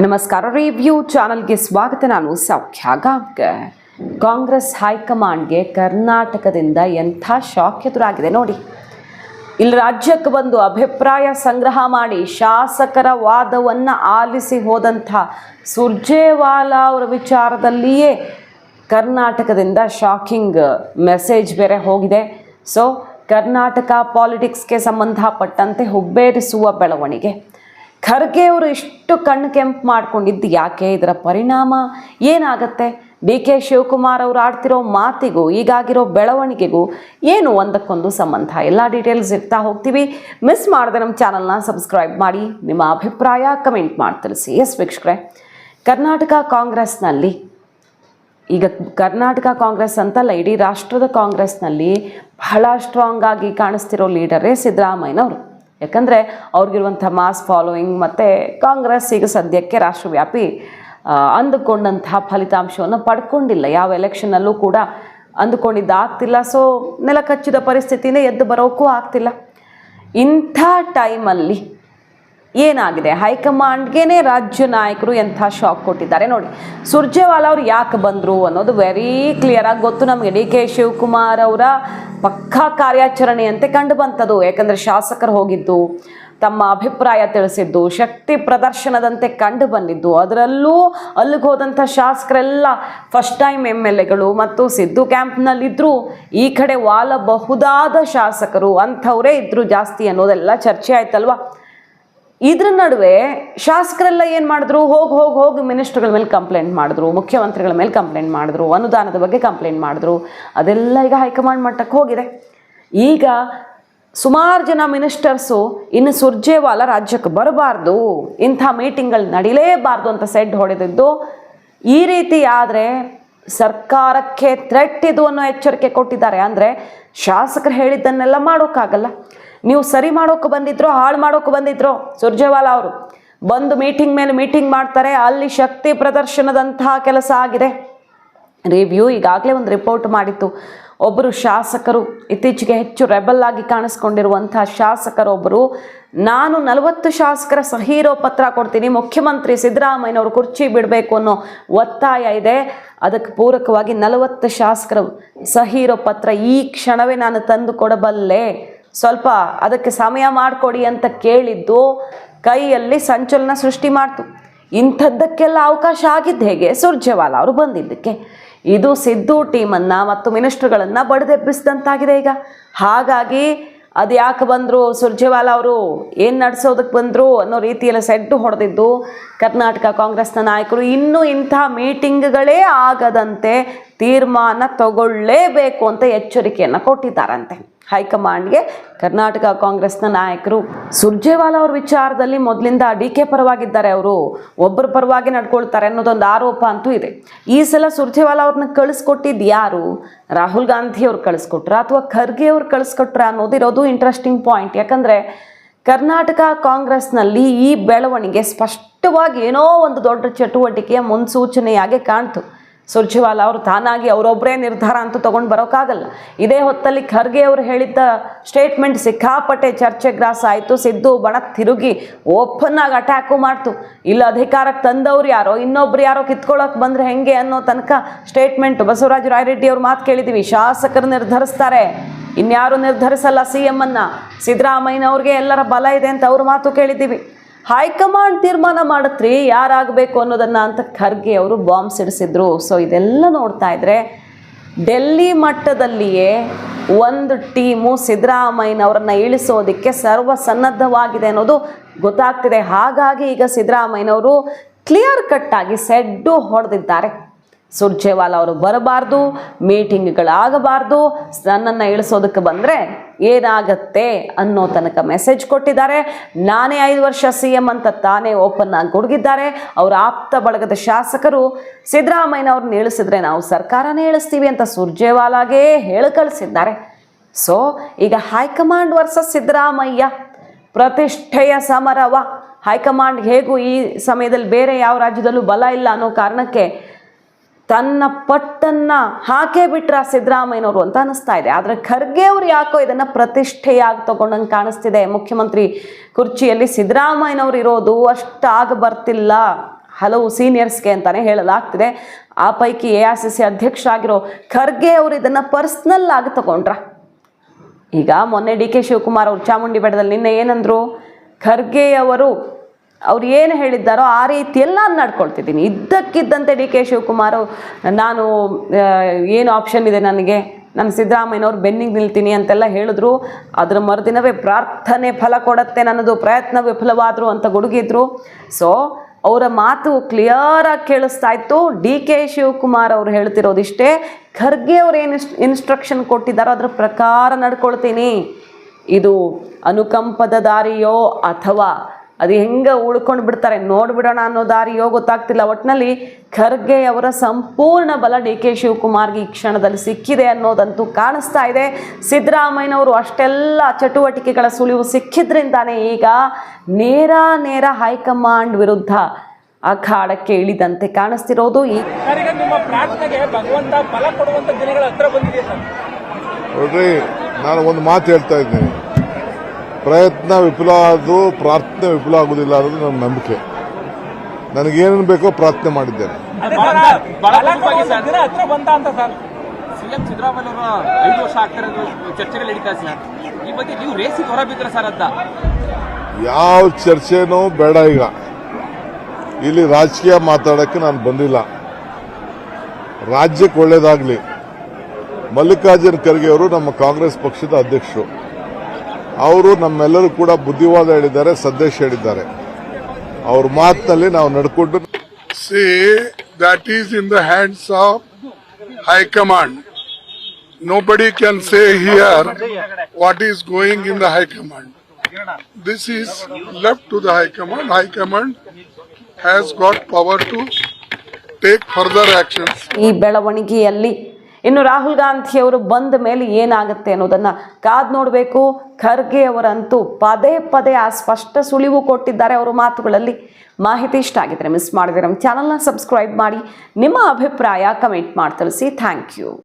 ನಮಸ್ಕಾರ ರಿವ್ಯೂ ಚಾನಲ್ಗೆ ಸ್ವಾಗತ. ನಾನು ಸೌಖ್ಯ ಗಾಂವ್ಕರ್ ಕಾಂಗ್ರೆಸ್ ಹೈಕಮಾಂಡ್ಗೆ ಕರ್ನಾಟಕದಿಂದ ಎಂಥ ಶಾಕ್ ಎದುರಾಗಿದೆ ನೋಡಿ. ಇಲ್ಲಿ ರಾಜ್ಯಕ್ಕೆ ಬಂದು ಅಭಿಪ್ರಾಯ ಸಂಗ್ರಹ ಮಾಡಿ ಶಾಸಕರ ವಾದವನ್ನು ಆಲಿಸಿ ಹೋದಂಥ ಸುರ್ಜೇವಾಲಾ ಅವರ ವಿಚಾರದಲ್ಲಿಯೇ ಕರ್ನಾಟಕದಿಂದ ಶಾಕಿಂಗ್ ಮೆಸೇಜ್ ಬೇರೆ ಹೋಗಿದೆ. ಸೊ, ಕರ್ನಾಟಕ ಪಾಲಿಟಿಕ್ಸ್ಗೆ ಸಂಬಂಧಪಟ್ಟಂತೆ ಹುಬ್ಬೇರಿಸುವ ಬೆಳವಣಿಗೆ. ಖರ್ಗೆ ಅವರು ಇಷ್ಟು ಕಣ್ಣು ಕೆಂಪು ಮಾಡ್ಕೊಂಡಿದ್ದು ಯಾಕೆ? ಇದರ ಪರಿಣಾಮ ಏನಾಗತ್ತೆ? ಡಿ ಕೆ ಶಿವಕುಮಾರ್ ಅವರು ಆಡ್ತಿರೋ ಮಾತಿಗೂ, ಈಗಾಗಿರೋ ಬೆಳವಣಿಗೆಗೂ ಏನು ಒಂದಕ್ಕೊಂದು ಸಂಬಂಧ? ಎಲ್ಲ ಡೀಟೇಲ್ಸ್ ಇರ್ತಾ ಹೋಗ್ತೀವಿ. ಮಿಸ್ ಮಾಡದೆ ನಮ್ಮ ಚಾನಲ್ನ ಸಬ್ಸ್ಕ್ರೈಬ್ ಮಾಡಿ. ನಿಮ್ಮ ಅಭಿಪ್ರಾಯ ಕಮೆಂಟ್ ಮಾಡಿ ತಿಳಿಸಿ. ಎಸ್ ವೀಕ್ಷಕರೇ, ಕರ್ನಾಟಕ ಕಾಂಗ್ರೆಸ್ನಲ್ಲಿ, ಈಗ ಕರ್ನಾಟಕ ಕಾಂಗ್ರೆಸ್ ಅಂತಲ್ಲ, ಇಡೀ ರಾಷ್ಟ್ರದ ಕಾಂಗ್ರೆಸ್ನಲ್ಲಿ ಬಹಳ ಸ್ಟ್ರಾಂಗ್ ಆಗಿ ಕಾಣಿಸ್ತಿರೋ ಲೀಡರೇ ಸಿದ್ದರಾಮಯ್ಯನವರು. ಯಾಕಂದರೆ ಅವ್ರಿಗಿರುವಂಥ ಮಾಸ್ ಫಾಲೋಯಿಂಗ್ ಮತ್ತು ಕಾಂಗ್ರೆಸ್ ಈಗ ಸದ್ಯಕ್ಕೆ ರಾಷ್ಟ್ರವ್ಯಾಪಿ ಅಂದುಕೊಂಡಂತಹ ಫಲಿತಾಂಶವನ್ನು ಪಡ್ಕೊಂಡಿಲ್ಲ. ಯಾವ ಎಲೆಕ್ಷನ್ನಲ್ಲೂ ಕೂಡ ಅಂದುಕೊಂಡಿದ್ದಾಗ್ತಿಲ್ಲ ಸೊ ನೆಲಕಚ್ಚಿದ ಪರಿಸ್ಥಿತಿನೇ ಎದ್ದು ಬರೋಕ್ಕೂ ಆಗ್ತಿಲ್ಲ. ಇಂಥ ಟೈಮಲ್ಲಿ ಏನಾಗಿದೆ? ಹೈಕಮಾಂಡ್ಗೆನೆ ರಾಜ್ಯ ನಾಯಕರು ಎಂಥ ಶಾಕ್ ಕೊಟ್ಟಿದ್ದಾರೆ ನೋಡಿ. ಸುರ್ಜೇವಾಲಾ ಅವ್ರು ಯಾಕೆ ಬಂದರು ಅನ್ನೋದು ವೆರಿ ಕ್ಲಿಯರ್ ಆಗಿ ಗೊತ್ತು ನಮಗೆ. ಡಿ ಕೆ ಶಿವಕುಮಾರ್ ಅವರ ಪಕ್ಕಾ ಕಾರ್ಯಾಚರಣೆಯಂತೆ ಕಂಡು ಬಂತದು. ಯಾಕಂದರೆ ಶಾಸಕರು ಹೋಗಿದ್ದು, ತಮ್ಮ ಅಭಿಪ್ರಾಯ ತಿಳಿಸಿದ್ದು, ಶಕ್ತಿ ಪ್ರದರ್ಶನದಂತೆ ಕಂಡು ಬಂದಿದ್ದು. ಅದರಲ್ಲೂ ಅಲ್ಲಿಗೆ ಹೋದಂಥ ಶಾಸಕರೆಲ್ಲ ಫಸ್ಟ್ ಟೈಮ್ ಎಂ ಎಲ್ ಎಗಳು ಮತ್ತು ಸಿದ್ದು ಕ್ಯಾಂಪ್ನಲ್ಲಿದ್ದರೂ ಈ ಕಡೆ ವಾಲಬಹುದಾದ ಶಾಸಕರು, ಅಂಥವರೇ ಇದ್ದರು ಜಾಸ್ತಿ ಅನ್ನೋದೆಲ್ಲ ಚರ್ಚೆ ಆಯ್ತಲ್ವಾ? ಇದ್ರ ನಡುವೆ ಶಾಸಕರೆಲ್ಲ ಏನು ಮಾಡಿದ್ರು? ಹೋಗಿ ಹೋಗಿ ಹೋಗಿ ಮಿನಿಸ್ಟ್ರುಗಳ ಮೇಲೆ ಕಂಪ್ಲೇಂಟ್ ಮಾಡಿದ್ರು, ಮುಖ್ಯಮಂತ್ರಿಗಳ ಮೇಲೆ ಕಂಪ್ಲೇಂಟ್ ಮಾಡಿದ್ರು, ಅನುದಾನದ ಬಗ್ಗೆ ಕಂಪ್ಲೇಂಟ್ ಮಾಡಿದ್ರು. ಅದೆಲ್ಲ ಈಗ ಹೈಕಮಾಂಡ್ ಮಟ್ಟಕ್ಕೆ ಹೋಗಿದೆ. ಈಗ ಸುಮಾರು ಜನ ಮಿನಿಸ್ಟರ್ಸು ಇನ್ನು ಸುರ್ಜೇವಾಲ ರಾಜ್ಯಕ್ಕೆ ಬರಬಾರ್ದು, ಇಂಥ ಮೀಟಿಂಗ್ಗಳು ನಡೀಲೇಬಾರ್ದು ಅಂತ ಸೆಡ್ ಹೊಡೆದಿದ್ದು. ಈ ರೀತಿ ಆದರೆ ಸರ್ಕಾರಕ್ಕೆ ಥ್ರೆಟ್ ಇದು ಅನ್ನೋ ಎಚ್ಚರಿಕೆ ಕೊಟ್ಟಿದ್ದಾರೆ. ಅಂದರೆ ಶಾಸಕರು ಹೇಳಿದ್ದನ್ನೆಲ್ಲ ಮಾಡೋಕ್ಕಾಗಲ್ಲ. ನೀವು ಸರಿ ಮಾಡೋಕೆ ಬಂದಿದ್ರೋ, ಹಾಳು ಮಾಡೋಕೆ ಬಂದಿದ್ರು, ಸುರ್ಜೇವಾಲಾ ಅವರು, ಬಂದು ಮೀಟಿಂಗ್ ಮೇಲೆ ಮೀಟಿಂಗ್ ಮಾಡ್ತಾರೆ, ಅಲ್ಲಿ ಶಕ್ತಿ ಪ್ರದರ್ಶನದಂತಹ ಕೆಲಸ ಆಗಿದೆ. ರಿವ್ಯೂ ಈಗಾಗಲೇ ಒಂದು ರಿಪೋರ್ಟ್ ಮಾಡಿತ್ತು. ಒಬ್ಬರು ಶಾಸಕರು, ಇತ್ತೀಚೆಗೆ ಹೆಚ್ಚು ರೆಬಲ್ ಆಗಿ ಕಾಣಿಸ್ಕೊಂಡಿರುವಂಥ ಶಾಸಕರೊಬ್ಬರು, ನಾನು ನಲವತ್ತು ಶಾಸಕರ ಸಹಿ ಇರೋ ಪತ್ರ ಕೊಡ್ತೀನಿ, ಮುಖ್ಯಮಂತ್ರಿ ಸಿದ್ದರಾಮಯ್ಯನವರು ಕುರ್ಚಿ ಬಿಡಬೇಕು ಅನ್ನೋ ಒತ್ತಾಯ ಇದೆ. ಅದಕ್ಕೆ ಪೂರಕವಾಗಿ ನಲವತ್ತು ಶಾಸಕರು ಸಹಿ ಇರೋ ಪತ್ರ ಈ ಕ್ಷಣವೇ ನಾನು ತಂದು ಕೊಡಬಲ್ಲೆ. ಸ್ವಲ್ಪ ಅದಕ್ಕೆ ಸಮಯ ಮಾಡಿಕೊಡಿ ಅಂತ ಕೇಳಿದ್ದು ಕೈಯಲ್ಲಿ ಸಂಚಲನ ಸೃಷ್ಟಿ ಮಾಡ್ತು. ಇಂಥದ್ದಕ್ಕೆಲ್ಲ ಅವಕಾಶ ಆಗಿದ್ದು ಹೇಗೆ? ಸುರ್ಜೇವಾಲಾ ಅವರು ಬಂದಿದ್ದಕ್ಕೆ. ಇದು ಸಿದ್ದು ಟೀಮನ್ನು ಮತ್ತು ಮಿನಿಸ್ಟ್ರುಗಳನ್ನು ಬಡಿದೆಬ್ಬಿಸಿದಂತಾಗಿದೆ ಈಗ. ಹಾಗಾಗಿ ಅದು ಯಾಕೆ ಬಂದರು? ಸುರ್ಜೇವಾಲಾ ಅವರು ಏನು ನಡೆಸೋದಕ್ಕೆ ಬಂದರು ಅನ್ನೋ ರೀತಿಯಲ್ಲಿ ಸೆಡ್ಡು ಹೊಡೆದಿದ್ದು ಕರ್ನಾಟಕ ಕಾಂಗ್ರೆಸ್ನ ನಾಯಕರು ಇನ್ನೂ ಇಂಥ ಮೀಟಿಂಗ್ಗಳೇ ಆಗದಂತೆ ತೀರ್ಮಾನ ತಗೊಳ್ಳೇಬೇಕು ಅಂತ ಎಚ್ಚರಿಕೆಯನ್ನು ಕೊಟ್ಟಿದ್ದಾರಂತೆ. ಹೈಕಮಾಂಡ್ಗೆ ಕರ್ನಾಟಕ ಕಾಂಗ್ರೆಸ್ನ ನಾಯಕರು. ಸುರ್ಜೇವಾಲಾ ಅವ್ರ ವಿಚಾರದಲ್ಲಿ ಮೊದಲಿಂದ ಡಿ ಕೆ ಪರವಾಗಿದ್ದಾರೆ ಅವರು. ಒಬ್ಬರ ಪರವಾಗಿ ನಡ್ಕೊಳ್ತಾರೆ ಅನ್ನೋದೊಂದು ಆರೋಪ ಅಂತೂ ಇದೆ. ಈ ಸಲ ಸುರ್ಜೇವಾಲಾ ಅವ್ರನ್ನ ಕಳಿಸ್ಕೊಟ್ಟಿದ್ದು ಯಾರು? ರಾಹುಲ್ ಗಾಂಧಿ ಅವ್ರು ಕಳಿಸ್ಕೊಟ್ರ ಅಥವಾ ಖರ್ಗೆ ಅವ್ರು ಕಳಿಸ್ಕೊಟ್ರ ಅನ್ನೋದಿರೋದು ಇಂಟ್ರೆಸ್ಟಿಂಗ್ ಪಾಯಿಂಟ್ ಯಾಕಂದರೆ ಕರ್ನಾಟಕ ಕಾಂಗ್ರೆಸ್ನಲ್ಲಿ ಈ ಬೆಳವಣಿಗೆ ಸ್ಪಷ್ಟವಾಗಿ ಏನೋ ಒಂದು ದೊಡ್ಡ ಚಟುವಟಿಕೆಯ ಮುನ್ಸೂಚನೆಯಾಗಿ ಕಾಣ್ತು. ಸುರ್ಜೇವಾಲಾ ಅವರು ತಾನಾಗಿ ಅವರೊಬ್ಬರೇ ನಿರ್ಧಾರ ಅಂತೂ ತೊಗೊಂಡು ಬರೋಕ್ಕಾಗಲ್ಲ ಇದೇ ಹೊತ್ತಲ್ಲಿ ಖರ್ಗೆ ಅವರು ಹೇಳಿದ್ದ ಸ್ಟೇಟ್ಮೆಂಟ್ ಸಿಕ್ಕಾಪಟ್ಟೆ ಚರ್ಚೆ ಗ್ರಾಸ ಆಯಿತು. ಸಿದ್ದು ಬಣ ತಿರುಗಿ ಓಪನ್ ಆಗಿ ಅಟ್ಯಾಕು ಮಾಡ್ತು. ಇಲ್ಲ, ಅಧಿಕಾರಕ್ಕೆ ತಂದವ್ರು ಯಾರೋ, ಇನ್ನೊಬ್ರು ಯಾರೋ ಕಿತ್ಕೊಳ್ಳೋಕೆ ಬಂದರೆ ಹೆಂಗೆ ಅನ್ನೋ ತನಕ ಸ್ಟೇಟ್ಮೆಂಟ್ ಬಸವರಾಜ ರಾಯರೆಡ್ಡಿ ಅವ್ರ ಮಾತು ಕೇಳಿದ್ದೀವಿ ಶಾಸಕರು ನಿರ್ಧರಿಸ್ತಾರೆ. ಇನ್ಯಾರು ನಿರ್ಧರಿಸಲ್ಲ ಸಿ ಎಂ ಅನ್ನ. ಸಿದ್ದರಾಮಯ್ಯನವ್ರಿಗೆ ಎಲ್ಲರ ಬಲ ಇದೆ ಅಂತ ಅವ್ರ ಮಾತು ಕೇಳಿದ್ದೀವಿ. ಹೈಕಮಾಂಡ್ ತೀರ್ಮಾನ ಮಾಡತ್ರಿ, ಯಾರಾಗಬೇಕು ಅನ್ನೋದನ್ನು ಅಂತ ಖರ್ಗೆ ಅವರು ಬಾಂಬ್ ಸಿಡಿಸಿದ್ರು. ಸೊ ಇದೆಲ್ಲ ನೋಡ್ತಾ ಇದ್ರೆ ಡೆಲ್ಲಿ ಮಟ್ಟದಲ್ಲಿಯೇ ಒಂದು ಟೀಮು ಸಿದ್ದರಾಮಯ್ಯನವರನ್ನು ಇಳಿಸೋದಕ್ಕೆ ಸರ್ವ ಸನ್ನದ್ಧವಾಗಿದೆ ಅನ್ನೋದು ಗೊತ್ತಾಗ್ತಿದೆ. ಹಾಗಾಗಿ ಈಗ ಸಿದ್ದರಾಮಯ್ಯನವರು ಕ್ಲಿಯರ್ ಕಟ್ಟಾಗಿ ಸೆಡ್ಡು ಹೊಡೆದಿದ್ದಾರೆ. ಸುರ್ಜೇವಾಲಾ ಅವರು ಬರಬಾರ್ದು, ಮೀಟಿಂಗ್ಗಳಾಗಬಾರ್ದು, ನನ್ನನ್ನು ಇಳಿಸೋದಕ್ಕೆ ಬಂದರೆ ಏನಾಗತ್ತೆ ಅನ್ನೋ ತನಕ ಮೆಸೇಜ್ ಕೊಟ್ಟಿದ್ದಾರೆ. ನಾನೇ ಐದು ವರ್ಷ ಸಿ ಎಂ ಅಂತ ತಾನೇ ಓಪನ್ ಆಗಿ ಗುಡುಗಿದ್ದಾರೆ. ಅವರ ಆಪ್ತ ಬಳಗದ ಶಾಸಕರು ಸಿದ್ದರಾಮಯ್ಯನವ್ರನ್ನ ಇಳಿಸಿದ್ರೆ ನಾವು ಸರ್ಕಾರನೇ ಇಳಿಸ್ತೀವಿ ಅಂತ ಸುರ್ಜೇವಾಲಾಗೇ ಹೇಳಿ ಕಳಿಸಿದ್ದಾರೆ. ಸೊ ಈಗ ಹೈಕಮಾಂಡ್ ವರ್ಸಸ್ ಸಿದ್ದರಾಮಯ್ಯ ಪ್ರತಿಷ್ಠೆಯ ಸಮರವ. ಹೈಕಮಾಂಡ್ ಹೇಗೂ ಈ ಸಮಯದಲ್ಲಿ ಬೇರೆ ಯಾವ ರಾಜ್ಯದಲ್ಲೂ ಬಲ ಇಲ್ಲ ಅನ್ನೋ ಕಾರಣಕ್ಕೆ ತನ್ನ ಪಟ್ಟನ್ನ ಹಾಕೇ ಬಿಟ್ರ ಸಿದ್ದರಾಮಯ್ಯನವರು ಅಂತ ಅನಿಸ್ತಾ ಇದೆ. ಆದರೆ ಖರ್ಗೆ ಅವರು ಯಾಕೋ ಇದನ್ನ ಪ್ರತಿಷ್ಠೆಯಾಗಿ ತಗೊಂಡಂಗೆ ಕಾಣಿಸ್ತಿದೆ. ಮುಖ್ಯಮಂತ್ರಿ ಕುರ್ಚಿಯಲ್ಲಿ ಸಿದ್ದರಾಮಯ್ಯನವರು ಇರೋದು ಅಷ್ಟಾಗ ಬರ್ತಿಲ್ಲ. ಹಲವು ಸೀನಿಯರ್ಸ್ಗೆ ಅಂತಾನೆ ಹೇಳಲಾಗ್ತಿದೆ. ಆ ಪೈಕಿ ಎ ಆರ್ ಸಿ ಸಿ ಅಧ್ಯಕ್ಷರಾಗಿರೋ ಖರ್ಗೆ ಅವರು ಇದನ್ನ ಪರ್ಸ್ನಲ್ ಆಗಿ ತಗೊಂಡ್ರ. ಈಗ ಮೊನ್ನೆ ಡಿ ಕೆ ಶಿವಕುಮಾರ್ ಅವರು ಚಾಮುಂಡಿ ಬೆಟ್ಟದಲ್ಲಿ ನಿನ್ನೆ ಏನಂದ್ರು? ಖರ್ಗೆ ಅವರು ಏನು ಹೇಳಿದ್ದಾರೋ ಆ ರೀತಿಯೆಲ್ಲ ನಡ್ಕೊಳ್ತಿದ್ದೀನಿ ಇದ್ದಕ್ಕಿದ್ದಂತೆ ಡಿ ಕೆ ಶಿವಕುಮಾರ್, ನಾನು ಏನು ಆಪ್ಷನ್ ಇದೆ ನನಗೆ? ನಾನು ಸಿದ್ದರಾಮಯ್ಯನವ್ರು ಬೆನ್ನಿಗೆ ನಿಲ್ತೀನಿ ಅಂತೆಲ್ಲ ಹೇಳಿದ್ರು. ಅದರ ಮರುದಿನವೇ ಪ್ರಾರ್ಥನೆ ಫಲ ಕೊಡತ್ತೆ ನನ್ನದು, ಪ್ರಯತ್ನ ವಿಫಲವಾದರು ಅಂತ ಗುಡುಗಿದ್ರು. ಸೊ ಅವರ ಮಾತು ಕ್ಲಿಯರಾಗಿ ಕೇಳಿಸ್ತಾ ಇತ್ತು. ಡಿ ಕೆ ಶಿವಕುಮಾರ್ ಅವರು ಹೇಳ್ತಿರೋದಿಷ್ಟೇ, ಖರ್ಗೆ ಅವ್ರು ಏನು ಇನ್ಸ್ಟ್ರಕ್ಷನ್ ಕೊಟ್ಟಿದ್ದಾರೋ ಅದ್ರ ಪ್ರಕಾರ ನಡ್ಕೊಳ್ತೀನಿ. ಇದು ಅನುಕಂಪದ ದಾರಿಯೋ ಅಥವಾ ಅದು ಹೆಂಗೆ ಉಳ್ಕೊಂಡು ಬಿಡ್ತಾರೆ? ನೋಡ್ಬಿಡೋಣ ಅನ್ನೋ ದಾರಿಯೋ ಗೊತ್ತಾಗ್ತಿಲ್ಲ. ಒಟ್ಟಿನಲ್ಲಿ ಖರ್ಗೆ ಅವರ ಸಂಪೂರ್ಣ ಬಲ ಡಿ ಕೆ ಶಿವಕುಮಾರ್ಗೆ ಈ ಕ್ಷಣದಲ್ಲಿ ಸಿಕ್ಕಿದೆ ಅನ್ನೋದಂತೂ ಕಾಣಿಸ್ತಾ ಇದೆ. ಸಿದ್ದರಾಮಯ್ಯನವರು ಅಷ್ಟೆಲ್ಲ ಚಟುವಟಿಕೆಗಳ ಸುಳಿವು ಸಿಕ್ಕಿದ್ರಿಂದಾನೇ ಈಗ ನೇರ ನೇರ ಹೈಕಮಾಂಡ್ ವಿರುದ್ಧ ಅಖಾಡಕ್ಕೆ ಇಳಿದಂತೆ ಕಾಣಿಸ್ತಿರೋದು ಈ ಸರ್ ಈಗ ನಿಮ್ಮ ಪ್ರಾರ್ಥನೆಗೆ ಭಗವಂತ ಫಲ ಕೊಡುವಂತ ದಿನಗಳ ಹತ್ರ ಬಂದಿದೆ ನಾನು ಒಂದು ಮಾತು ಹೇಳ್ತಾ ಇದ್ದೀನಿ. ಪ್ರಯತ್ನ ವಿಫಲ ಆದರೂ ಪ್ರಾರ್ಥನೆ ವಿಫಲ ಆಗುವುದಿಲ್ಲ ಅನ್ನೋದು ನನ್ನ ನಂಬಿಕೆ. ನನಗೇನೇನು ಬೇಕೋ ಪ್ರಾರ್ಥನೆ ಮಾಡಿದ್ದೇನೆ. ಫಲ ಕೊಡುವಂತ ದಿನ ಹತ್ರ ಬಂತ ಅಂತ ಸರ್. ಸಿಎಂ ಸಿದ್ದರಾಮಯ್ಯ ಅವರು ಐದು ವರ್ಷ ಆಗ್ತಿರೋದು ಚರ್ಚೆಗಳು ನಡೀತಾ ಇದೆ ಸರ್. ಈ ಬಗ್ಗೆ ನೀವು ರೇಸಿಗೆ ಹೊರಬಿದ್ರ ಸರ್ ಅಂತ. ಯಾವ ಚರ್ಚೆನೂ ಬೇಡ ಈಗ. ಇಲ್ಲಿ ರಾಜಕೀಯ ಮಾತಾಡೋಕ್ಕೆ ನಾನು ಬಂದಿಲ್ಲ. ರಾಜ್ಯಕ್ಕೆ ಒಳ್ಳೇದಾಗಲಿ. ಮಲ್ಲಿಕಾರ್ಜುನ್ ಖರ್ಗೆ ಅವರು ನಮ್ಮ ಕಾಂಗ್ರೆಸ್ ಪಕ್ಷದ ಅಧ್ಯಕ್ಷರು. ಅವರು ನಮ್ಮೆಲ್ಲರೂ ಕೂಡ ಬುದ್ಧಿವಾದ ಹೇಳಿದ್ದಾರೆ ಸಂದೇಶ ಹೇಳಿದ್ದಾರೆ. ಅವ್ರ ಮಾತಿನಲ್ಲಿ ನಾವು ನಡ್ಕೊಂಡು see that is in the hands of high command nobody can say here what is going in the high command this is left to the high command high command has got power to take further to take further actions. ಈ ಬೆಳವಣಿಗೆಯಲ್ಲಿ ಇನ್ನು ರಾಹುಲ್ ಗಾಂಧಿ ಅವರು ಬಂದ ಮೇಲೆ ಏನಾಗುತ್ತೆ ಅನ್ನೋದನ್ನ ಕಾದ್ ನೋಡಬೇಕು. ಖರ್ಗೆ ಅವರಂತೂ ಪದೇ ಪದೇ ಆ ಸ್ಪಷ್ಟ ಸುಳಿವು ಕೊಟ್ಟಿದ್ದಾರೆ. ಅವರ ಮಾತುಗಳಲ್ಲಿ ಮಾಹಿತಿ ಇಷ್ಟ ಆಗಿದ್ರೆ ಮಿಸ್ ಮಾಡಿದರೆ ನಮ್ಮ ಚಾನಲ್ನ ಸಬ್ಸ್ಕ್ರೈಬ್ ಮಾಡಿ. ನಿಮ್ಮ ಅಭಿಪ್ರಾಯ ಕಮೆಂಟ್ ಮಾಡಿ ತಿಳಿಸಿ ಥ್ಯಾಂಕ್ ಯು